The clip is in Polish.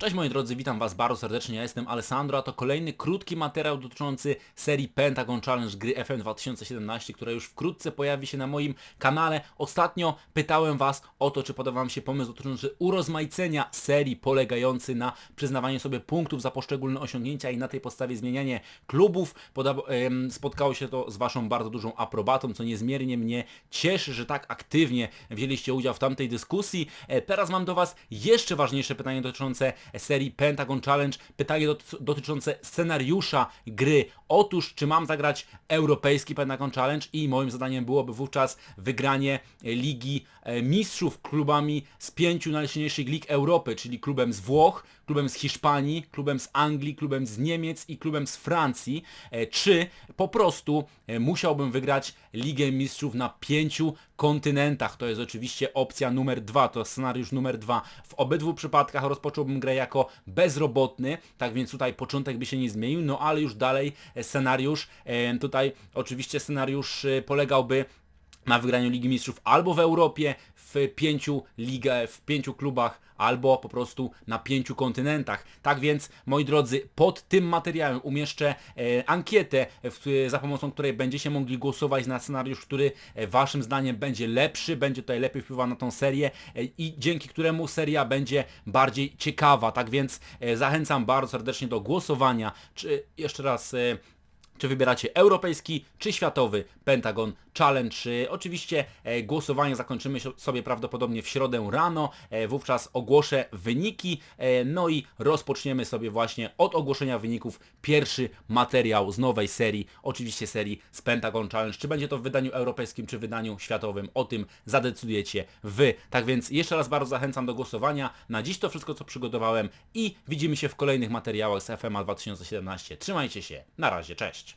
Cześć moi drodzy, witam was bardzo serdecznie, ja jestem Alessandro, a to kolejny krótki materiał dotyczący serii Pentagon Challenge gry FM 2017, która już wkrótce pojawi się na moim kanale. Ostatnio pytałem was o to, czy podoba wam się pomysł dotyczący urozmaicenia serii polegający na przyznawaniu sobie punktów za poszczególne osiągnięcia i na tej podstawie zmienianie klubów. Spotkało się to z waszą bardzo dużą aprobatą, co niezmiernie mnie cieszy, że tak aktywnie wzięliście udział w tamtej dyskusji. E, Teraz mam do was jeszcze ważniejsze pytanie dotyczące serii Pentagon Challenge, pytanie doty- dotyczące scenariusza gry. Otóż, czy mam zagrać europejski Pentagon Challenge i moim zadaniem byłoby wówczas wygranie Ligi e, Mistrzów klubami z pięciu najsilniejszych lig Europy, czyli klubem z Włoch, klubem z Hiszpanii, klubem z Anglii, klubem z Niemiec i klubem z Francji, e, czy po prostu e, musiałbym wygrać Ligę Mistrzów na pięciu kontynentach. To jest oczywiście opcja numer dwa, to scenariusz numer dwa. W obydwu przypadkach rozpocząłbym grę jako bezrobotny, tak więc tutaj początek by się nie zmienił, no ale już dalej e, scenariusz, e, tutaj oczywiście scenariusz e, polegałby na wygraniu Ligi Mistrzów albo w Europie, w pięciu ligę, w pięciu klubach, albo po prostu na pięciu kontynentach. Tak więc, moi drodzy, pod tym materiałem umieszczę e, ankietę, w, za pomocą której będziecie mogli głosować na scenariusz, który e, waszym zdaniem będzie lepszy, będzie tutaj lepiej wpływał na tą serię e, i dzięki któremu seria będzie bardziej ciekawa. Tak więc e, zachęcam bardzo serdecznie do głosowania. Czy jeszcze raz e, czy wybieracie europejski czy światowy Pentagon Challenge. E, Oczywiście e, głosowanie zakończymy sobie prawdopodobnie w środę rano, e, wówczas ogłoszę wyniki, e, no i rozpoczniemy sobie właśnie od ogłoszenia wyników pierwszy materiał z nowej serii, oczywiście serii z Pentagon Challenge. Czy będzie to w wydaniu europejskim, czy w wydaniu światowym, o tym zadecydujecie Wy. Tak więc jeszcze raz bardzo zachęcam do głosowania. Na dziś to wszystko, co przygotowałem i widzimy się w kolejnych materiałach z FMA 2017. Trzymajcie się, na razie, cześć!